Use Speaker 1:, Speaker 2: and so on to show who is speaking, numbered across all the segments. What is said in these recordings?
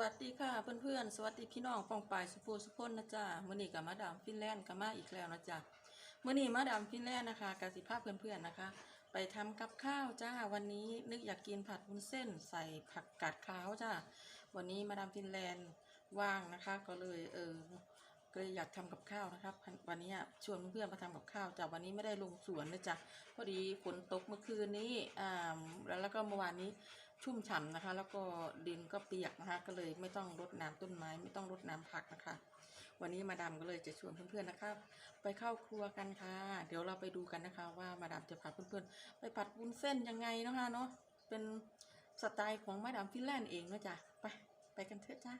Speaker 1: วัสดีค่ะเพื่อนๆ สวัสดีพี่น้องฟองปายสุภูสุพนนะจ๊ะมื่อนี้กับมาดามฟินแลนด์กับมาอีกแล้วนะจ๊ะมื่อนี้มาดามฟินแลนด์นะคะกสิภาพเพื่อนๆนะคะ ไปทำกับข้าวจ้าวันนี้นึกอยากกินผัดวุ้นเส้นใส่ผักกาดขาวจ้าวันนี้มาดามฟินแลนด์ว่างนะคะ ก็เลยเออ ก็เลยอยากทำกับข้าวนะครับ วันนี้ชวนเพื่อนมาทำกับข้าวจ้ะวันนี้ไม่ได้ลงสวนนะจ๊ะพอดีฝนตกเมื่อคืนนี้อ่าแล้วแล้วก็เมื่อวานนี้ชุ่มฉ่ำนะคะ แล้วก็ดินก็เปียกนะคะ ก็เลยไม่ต้องรดน้ำต้นไม้ ไม่ต้องรดน้ำผักนะคะ วันนี้มาดามก็เลยจะชวนเพื่อนๆนะคะ ไปเข้าครัวกันค่ะ เดี๋ยวเราไปดูกันนะคะ ว่ามาดามจะพาเพื่อนๆ ไปผัดวุ้นเส้นยังไงนะคะเนาะเป็นสไตล์ของมาดามฟินแลนด์เองนะจ้ะไปไปกันเถอะจ้า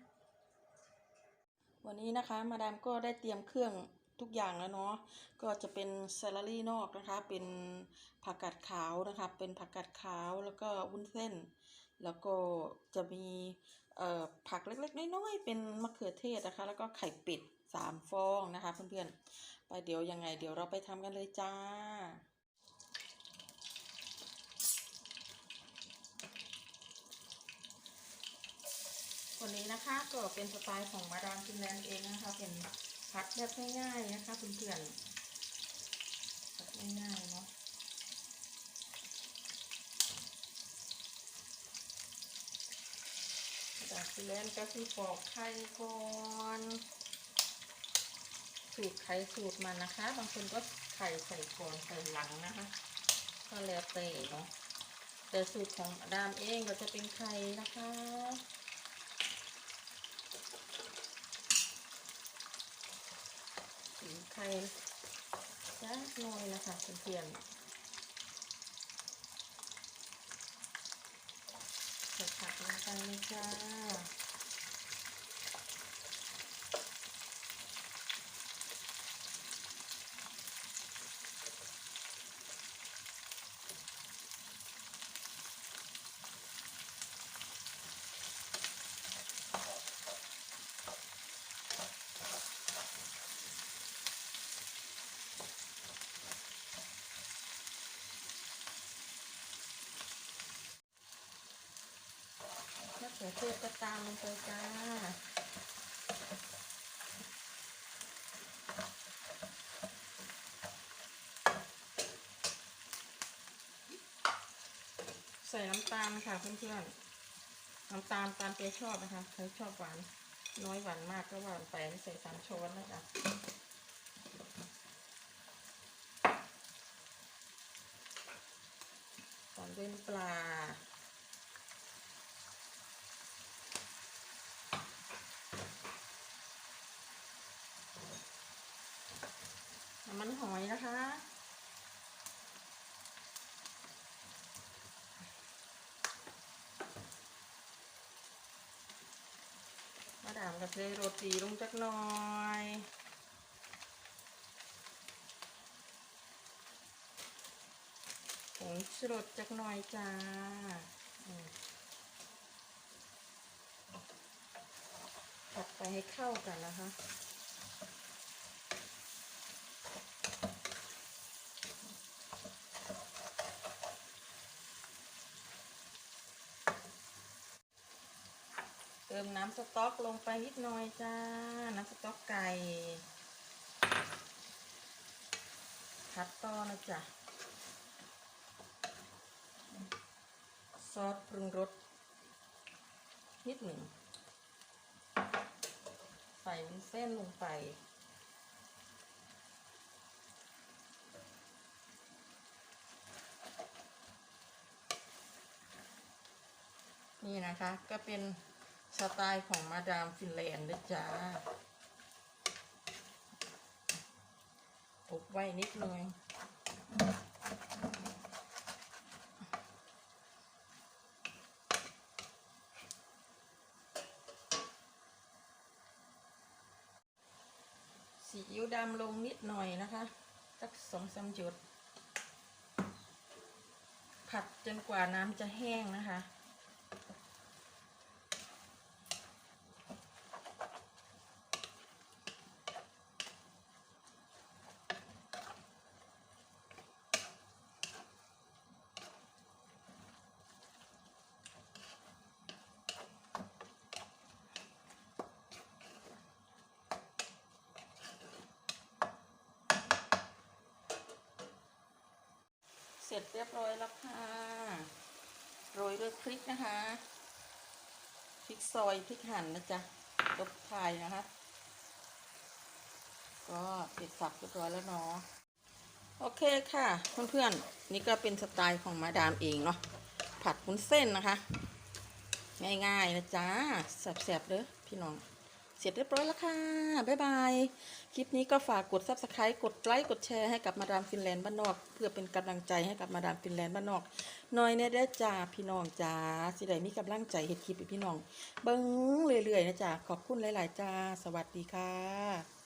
Speaker 1: วันนี้นะคะมาดามก็ได้เตรียมเครื่องทุกอย่างแล้วเนาะก็จะเป็นซาลารี่นอกนะคะ เป็นผักกาดขาวนะคะ เป็นผักกาดขาวแล้วก็วุ้นเส้น แล้วก็จะมีเอ่อผักเล็กๆน้อยๆเป็นมะเขือเทศนะคะ แล้วก็ไข่เป็ดสามฟองนะคะเพื่อนๆไปเดี๋ยวยังไงเดี๋ยวเราไปทำกันเลยจ้า วั นะคะ ก็เป็นสไตล์ของมาดามฟินแลนเองนะคะ เป็นผัดแบบง่ายๆนะคะเพื่อนๆผัดง่ายๆเนาะจากที่แล้วก็คือปอกไข่ก่อนสูตรไข่สูตรมันนะคะ บางคนก็ไข่ใส่ก่อนใส่หลังนะคะ ก็แล้วแต่เนาะแต่สูตรของดามเองก็จะเป็นไข่นะคะ สีไทยจ้าหน่อยนะคะเพื่อนๆใส่ผักลงไปเลยจ้า เขือเทศก็ตามลงไปจ้าใส่น้ำตาลค่ะเพื่อนๆน้ำตาลตามใจชอบนะคะใครชอบหวานน้อยหวานมากก็หวานไปใส่สามช้อนนะคะตามด้วยปลา มันหอยนะคะ มาดามกับเทโรตีลงจักหน่อยผงชูรสจักหน่อยจ้าผัดไปให้เข้ากันนะคะ ติมน้ำสต๊อกลงไปนิดหน่อยจ้า น้ำสต๊อกไก่ผัดต่อนะจ๊ะ ซอสปรุงรสนิดหนึ่ง ใส่วุ้นเส้นลงไป นี่นะคะก็เป็น สไตล์ของมาดามฟินแลนด์นะจ๊ะอบไว้นิดหน่อยสีอิ๊วดำลงนิดหน่อยนะคะ สักสองสามหยดผัดจนกว่าน้ำจะแห้งนะคะ ร็จเรียบร้อยแล้วค่ะโรยด้วยพริกนะคะพริกซอยพริกหั่นนะจ๊ะลบไทยนะคะ ก็เสร็จสับเรียบร้อยแล้วเนาะโอเคค่ะ เพื่อนๆ นี่ก็เป็นสไตล์ของมาดามเองเนาะผัดวุ้นเส้นนะคะ ง่ายๆนะจ๊ะแซ่บๆเด้อพี่น้อง สร็จเรียบร้อยแล้วค่ะ บ๊ายบาย คลิปนี้ก็ฝากกด subscribe กดไลค์กดแชร์ให้กับมาดามฟินแลนด์บ้านนอก เพื่อเป็นกำลังใจให้กับมาดามฟินแลนด์บ้านนอกน้อยเนี่ยได้จ้าพี่น้องจ้าสิได้มีกำลังใจเห็ดคลิปพี่น้อง เบิ้งเรื่อยๆนะจ้าขอบคุณหลาย ๆ จ้า สวัสดีค่ะ